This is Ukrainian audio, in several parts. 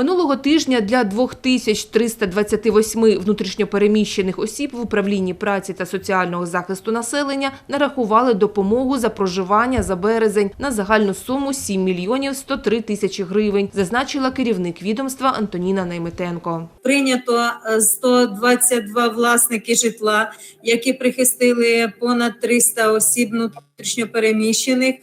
Минулого тижня для 2328 внутрішньопереміщених осіб в управлінні праці та соціального захисту населення нарахували допомогу за проживання за березень на загальну суму 7 мільйонів 103 тисячі гривень, зазначила керівник відомства Антоніна Найметенко. Прийнято е, 122 власники житла, які прихистили понад 300 осіб внутрішньопереміщених е,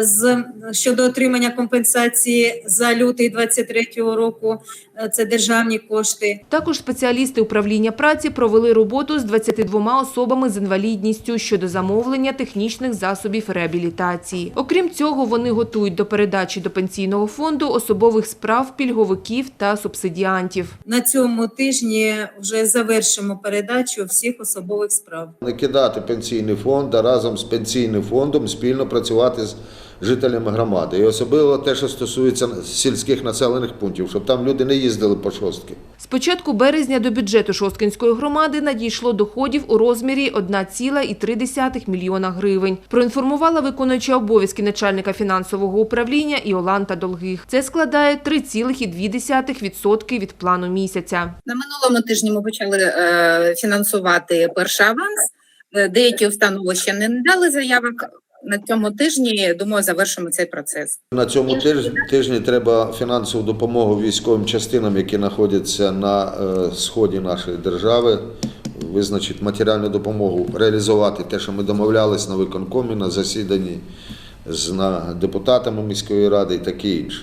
з щодо отримання компенсації за лютий 23 року. Е, Це державні кошти. Також спеціалісти управління праці провели роботу з 22 особами з інвалідністю щодо замовлення технічних засобів реабілітації. Окрім цього, вони готують до передачі до пенсійного фонду особових справ пільговиків та субсидіантів. На цьому тижні вже завершимо передачу всіх особових справ. Не кидати пенсійний фонд, а разом з пенсійним фондом спільно працювати з жителями громади. І особливо те, що стосується сільських населених пунктів, щоб там люди не їздили по шостки. З початку березня до бюджету Шосткинської громади надійшло доходів у розмірі 1,3 мільйона гривень. Проінформувала виконуюча обов'язки начальника фінансового управління Іоланта Долгих. Це складає 3,2% від плану місяця. На минулому тижні ми почали е, фінансувати перший аванс. Е, Деякі установи ще не надали заявок. На цьому тижні, думаю, завершимо цей процес. На цьому тижні, тижні треба фінансову допомогу військовим частинам, які знаходяться на е, сході нашої держави. Визначити матеріальну допомогу, реалізувати те, що ми домовлялись на виконкомі, на засіданні з депутатами міської ради і таке інше.